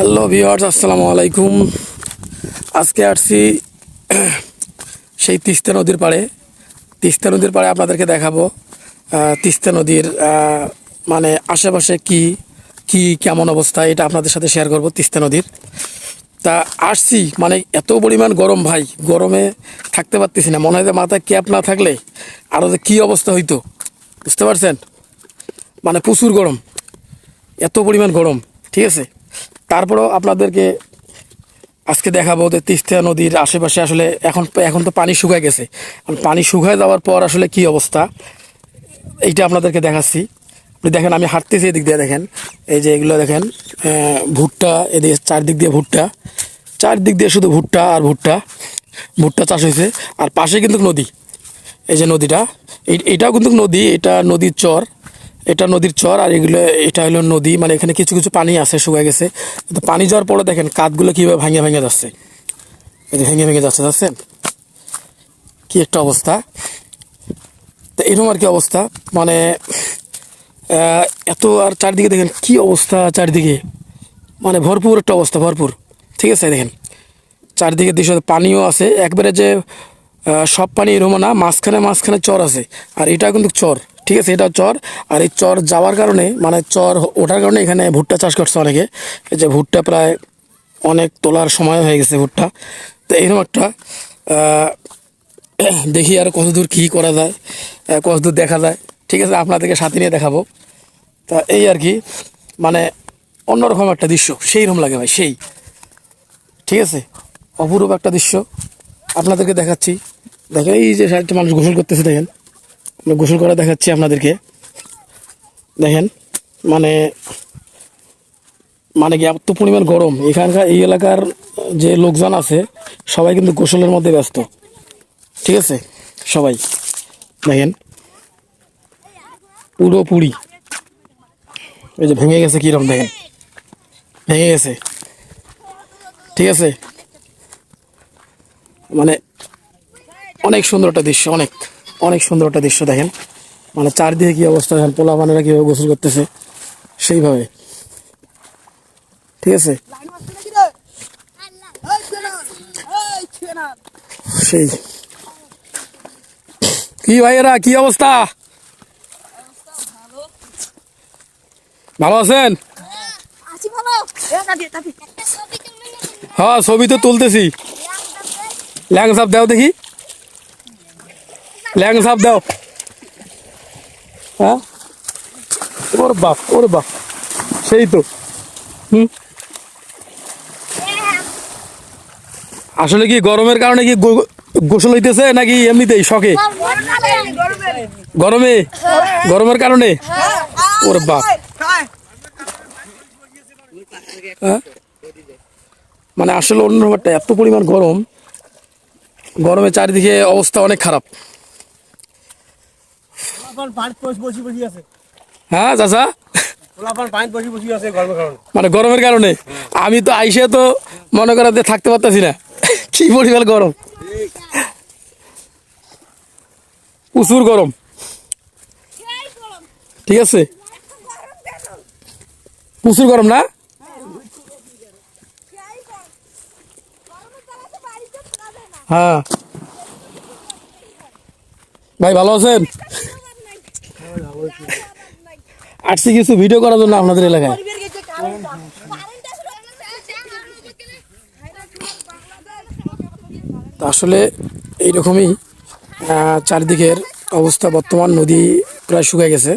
Hello viewers আসসালামু আলাইকুম। আজকে আসছি সেই তিস্তা নদীর পাড়ে। তিস্তা নদীর পাড়ে আপনাদেরকে দেখাবো। তিস্তা নদীর মানে আশেপাশে কি কি, কেমন অবস্থা, এটা আপনাদের সাথে শেয়ার করব তিস্তা নদীর। তা আসছি মানে এত পরিমাণ গরম ভাই, গরমে থাকতে পারতেছি না। মনে হয় মাথায় ক্যাপ না থাকলে আরও যে কী অবস্থা হইতো, বুঝতে পারছেন? মানে প্রচুর গরম, এত পরিমাণ গরম, ঠিক আছে? তারপরেও আপনাদেরকে আজকে দেখাবো যে তিস্তা নদীর আশেপাশে আসলে এখন এখন তো পানি শুকায় গেছে। পানি শুকায় যাওয়ার পর আসলে কি অবস্থা? এইটা আপনাদেরকে দেখাচ্ছি। আপনি দেখেন, আমি হাঁটতেছি এদিক দিয়ে দেখেন। এই যে এগুলো দেখেন ভুট্টা, এদিকে চারদিক দিয়ে ভুট্টা। চারদিক দিয়ে শুধু ভুট্টা আর ভুট্টা। ভুট্টা চাষ হয়েছে। আর পাশে কিন্তু নদী। এই যে নদীটা। এটাও কিন্তু নদী, এটা নদীর চর। এটা নদীর চর আর এগুলো, এটা হলো নদী মানে এখানে কিছু কিছু পানি আছে, শুকিয়ে গেছে। কিন্তু পানি যাওয়ার পরে দেখেন, কাঠগুলো কীভাবে ভাঙে ভেঙে যাচ্ছে। এই যে ভেঙে ভেঙে যাচ্ছে, যাচ্ছেন? কি একটা অবস্থা। তো এরকম আর কি অবস্থা। মানে এত আর চারদিকে দেখেন, কি অবস্থা চারিদিকে। মানে ভরপুর একটা অবস্থা, ভরপুর। ঠিক আছে, দেখেন। চারদিকে দৃশ্য, পানিও আছে। একবারে যে সব পানি এরকম না, মাঝখানে মাঝখানে চর আছে। আর এটা কিন্তু চর। ঠিক আছে এটা চর। আর এই চর যাওয়ার কারণে মানে চর ওঠার কারণে এখানে ভুট্টা চাষ করছে অনেকে। এই যে ভুট্টা প্রায় অনেক তোলার সময় হয়ে গেছে ভুট্টা। তো এরকম একটা দেখি আর কতদূর কী করা যায় আহ, কতদূর দেখা যায়। ঠিক আছে আপনাদেরকে সাথে নিয়ে দেখাবো। তা এই আর কি মানে অন্যরকম একটা দৃশ্য। সেই রকম লাগে ভাই সেই। ঠিক আছে অপরূপ একটা দৃশ্য। আপনাদেরকে দেখাচ্ছি। দেখেন এই যে সাইডটা মানুষ গোসল করতেছে দেখেন। গোসল করা দেখাচ্ছি আপনাদেরকে। দেখেন মানে মানে কি এত পরিমাণ গরম। এখানকার এই এলাকার যে লোকজন আছে, সবাই কিন্তু গোসলের মধ্যে ব্যস্ত। ঠিক আছে? সবাই, দেখেন, পুরো পুরি। এই যে ভেঙে গেছে কীরকম দেখেন। ভেঙে গেছে। ঠিক আছে? মানে অনেক সুন্দর একটা দৃশ্য, অনেক। অনেক সুন্দর একটা দৃশ্য দেখেন। মানে চারদিকে কি অবস্থা দেখেন পোলা পানেরা কীভাবে গোসল করতেছে, সেইভাবে। ঠিক আছে? সেই। কি ভাইয়েরা কি অবস্থা? ভালো আছেন? হ্যাঁ ছবি তো তুলতেছি। ল্যাং সাপ দাও দেখি। ল্যাং সাপ দাও। হ্যাঁ? ওর বাপ ওর বাপ। সেই তো। হুম? আসলে কি গরমের কারণে কি গোসল হইতেছে নাকি এমনিতেই শখে? গরমে? গরমের কারণে? ওর বাপ। হ্যাঁ? মানে আসলে অন্য ব্যাপারটা এত পরিমাণ গরম। গরমে চারিদিকে অবস্থা অনেক খারাপ পোলাপান পানিত বসি বসি বসি আছে হ্যাঁ চাচা? গরমের কারণে মানে গরমের কারণে আমি তো আইসে তো মনে করা যে থাকতে পারতেছি না। কি পরিমাণ গরম? প্রচুর গরম। ঠিক আছে? প্রচুর গরম না? হ্যাঁ। ভাই ভালো আছেন? আসছি কিছু ভিডিও করার জন্য আপনাদের এলাকায়। আসলে এইরকমই চারিদিকের অবস্থা বর্তমান, নদী প্রায় শুকিয়ে গেছে।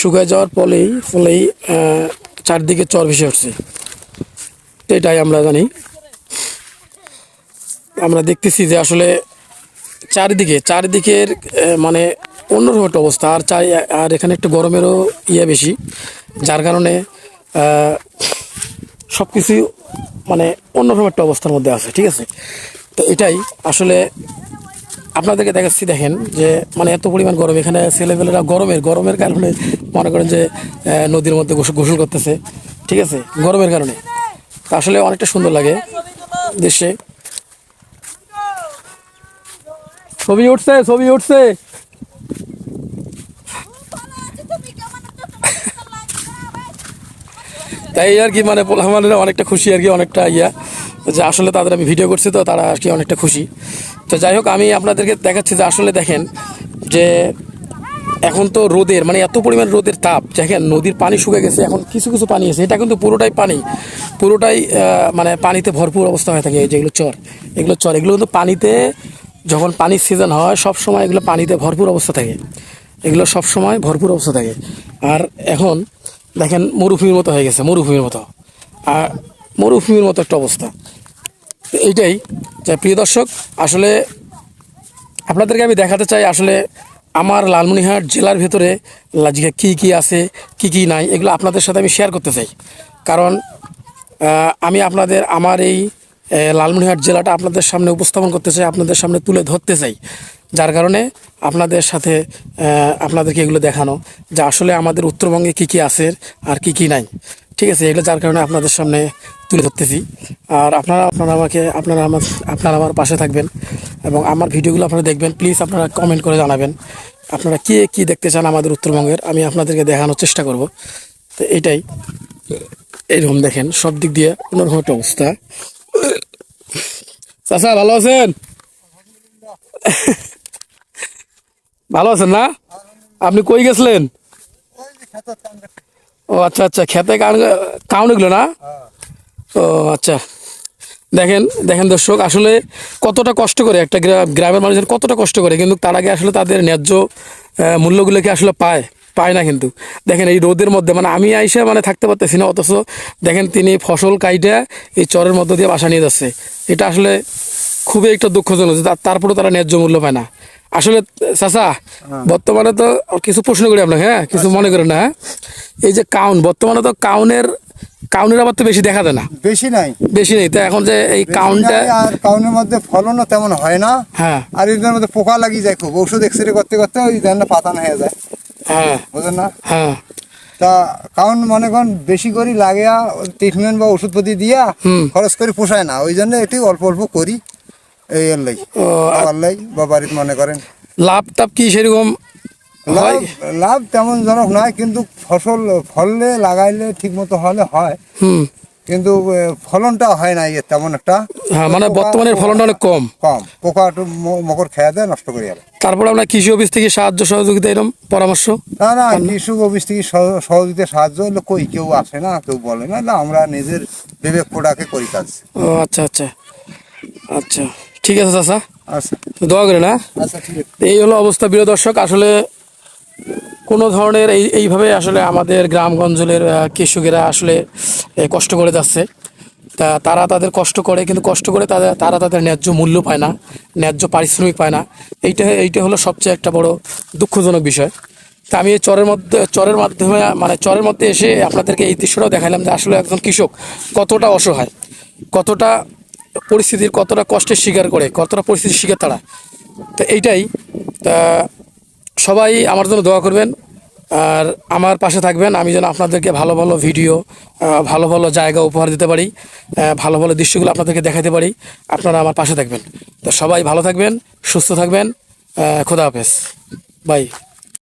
শুকিয়ে যাওয়ার ফলেই ফলেই চারদিকে চর ভেসে উঠছে। এটাই আমরা জানি। আমরা দেখতেছি যে আসলে চারিদিকে, চারিদিকের মানে অন্যরকম একটা অবস্থা। আর চাই, আর এখানে একটু গরমেরও ইয়ে বেশি। যার কারণে সব কিছু মানে অন্যরকম একটা অবস্থার মধ্যে আছে, ঠিক আছে? তো এটাই, আসলে আপনাদেরকে দেখাচ্ছি, দেখেন যে মানে এত পরিমাণ গরম। এখানে ছেলেপেলেরা গরমের গরমের কারণে মনে করেন যে নদীর মধ্যে গোসল গোসল করতেছে, ঠিক আছে? গরমের কারণে। আসলে অনেকটা সুন্দর লাগে দেশে ছবি উঠছে ছবি উঠছে। তাই আর কি মানে পোলামানেরা অনেকটা খুশি আর কি, অনেকটা ইয়া। যে আসলে তাদের আমি ভিডিও করছি তো, তারা আর কি অনেকটা খুশি। তো যাই হোক, আমি আপনাদেরকে দেখাচ্ছি যে আসলে দেখেন যে এখন তো রোদের মানে এত পরিমাণ রোদের তাপ, দেখেন নদীর পানি শুকে গেছে, এখন কিছু কিছু পানি আছে, এটা কিন্তু পুরোটাই পানি। পুরোটাই মানে পানিতে ভরপুর অবস্থা হয়ে থাকে যেগুলো চর, এগুলো চর, এগুলো কিন্তু পানিতে যখন পানির সিজন হয়, সব সময় এগুলো পানিতে ভরপুর অবস্থা থাকে। এগুলো সব সময় ভরপুর অবস্থা থাকে। আর এখন দেখেন, মরুভূমির মতো হয়ে গেছে, মরুভূমির মতো। আর মরুভূমির মতো একটা অবস্থা। এইটাই যে প্রিয় দর্শক, আসলে আপনাদেরকে আমি দেখাতে চাই আসলে আমার লালমনিরহাট জেলার ভেতরে লাজিকে কী কী আছে, কি কি নাই, এগুলো আপনাদের সাথে আমি শেয়ার করতে চাই। কারণ আমি আপনাদের, আমার এই লালমনিহাট জেলাটা আপনাদের সামনে উপস্থাপন করতে চাই, আপনাদের সামনে তুলে ধরতে চাই। যার কারণে আপনাদের সাথে আপনাদেরকে এগুলো দেখানো যে আসলে আমাদের উত্তরবঙ্গে কি কি আছে আর কি কি নাই। ঠিক আছে, এগুলো যার কারণে আপনাদের সামনে তুলে ধরতেছি। আর আপনারা আপনারা আমাকে, আপনারা আমার আপনারা আমার পাশে থাকবেন এবং আমার ভিডিওগুলো আপনারা দেখবেন। প্লিজ আপনারা কমেন্ট করে জানাবেন আপনারা কে, কি দেখতে চান আমাদের উত্তরবঙ্গের। আমি আপনাদেরকে দেখানোর চেষ্টা করব। তো এইটাই এইরকম দেখেন, সব দিক দিয়ে অন্যরকম একটা অবস্থা। চাচা, ভালো আছেন? ভালো আছেন না? আপনি কই গেছিলেন? ও আচ্ছা আচ্ছা খেতে কাউন এগুলো না? ও আচ্ছা। দেখেন দেখেন দর্শক, আসলে কতটা কষ্ট করে একটা গ্রা- গ্রামের মানুষের কতটা কষ্ট করে, কিন্তু তার আগে আসলে তাদের ন্যায্য মূল্যগুলোকে আসলে পায়? পায় না কিন্তু। দেখেন, এই রোদের মধ্যে মানে আমি আইসে মানে থাকতে পারতেছি না, অথচ দেখেন তিনি ফসল কাইটা এই চরের মধ্য দিয়ে বাসা নিয়ে যাচ্ছে। এটা আসলে খুবই একটা দুঃখজনক যে তারপরেও তারা ন্যায্য মূল্য পায় না। আসলে চাচা বর্তমানে তো কিছু প্রশ্ন করি আপনাকে হ্যাঁ? কিছু মনে করেন না হ্যাঁ? এই যে কাউন বর্তমানে তো কাউনের কাউনের আবার তো বেশি দেখা যায় না। বেশি নাই। বেশি নেই তো এখন যে এই নাই, আর কাউনের মধ্যে ফলনও তেমন হয় না। হ্যাঁ। আর এদের মধ্যে পোকা লাগিয়ে যায় খুব ওষুধ এক্সরে করতে করতে ওই ধানটা পাতানো হয়ে যায়। হ্যাঁ। বুঝলেন না? হ্যাঁ। তা কাউন মনে করেন বেশি করে লাগিয়া ট্রিটমেন্ট বা ওষুধপাতি দিয়া খরচ করে পোষায় না ওই জন্য একটু অল্প অল্প করি। এই বা বাড়িতে মনে করেন। লাভ কি সেরকম? লাভ লাভ তেমন জনক নয় কিন্তু ফসল ফললে লাগাইলে ঠিক মতো হলে হয়। কিন্তু ফলনটা হয় না এর তেমন একটা। হ্যাঁ মানে ফলনটা অনেক কম। কম। পোকা মকর খেয়ে দেয় নষ্ট করে যাবে তারপর আমরা কৃষি অফিস থেকে সাহায্য সহযোগিতা এরকম পরামর্শ? না না অফিস থেকে সহযোগিতা সাহায্য হলে কই কেউ আসে না কেউ বলে না আমরা নিজের বিবেক করি কাজ। ও আচ্ছা আচ্ছা। আচ্ছা। ঠিক আছে চাচা? আচ্ছা। দোয়া করে না আচ্ছা এই হলো অবস্থা প্রিয় দর্শক। আসলে কোনো ধরনের এই এইভাবে আসলে আমাদের গ্রামগঞ্জের কৃষকেরা আসলে কষ্ট করে যাচ্ছে। তা তারা তাদের কষ্ট করে কিন্তু কষ্ট করে তাদের তারা তাদের ন্যায্য মূল্য পায় না ন্যায্য পারিশ্রমিক পায় না। এইটা এইটা হলো সবচেয়ে একটা বড় দুঃখজনক বিষয়। তা আমি এই চরের মধ্যে চরের মাধ্যমে মানে চরের মধ্যে এসে আপনাদেরকে এই দৃশ্যটাও দেখালাম যে আসলে একজন কৃষক কতটা অসহায় কতটা পরিস্থিতির কতটা কষ্টের স্বীকার করে, কতটা পরিস্থিতির শিকার তারা। তো এইটাই। তা সবাই আমার জন্য দোয়া করবেন, আর আমার পাশে থাকবেন। আমি যেন আপনাদেরকে ভালো ভালো ভিডিও ভালো ভালো জায়গা উপহার দিতে পারি ভালো ভালো দৃশ্যগুলো আপনাদেরকে দেখাতে পারি। আপনারা আমার পাশে থাকবেন। তো সবাই ভালো থাকবেন, সুস্থ থাকবেন খোদা হাফেজ। বাই।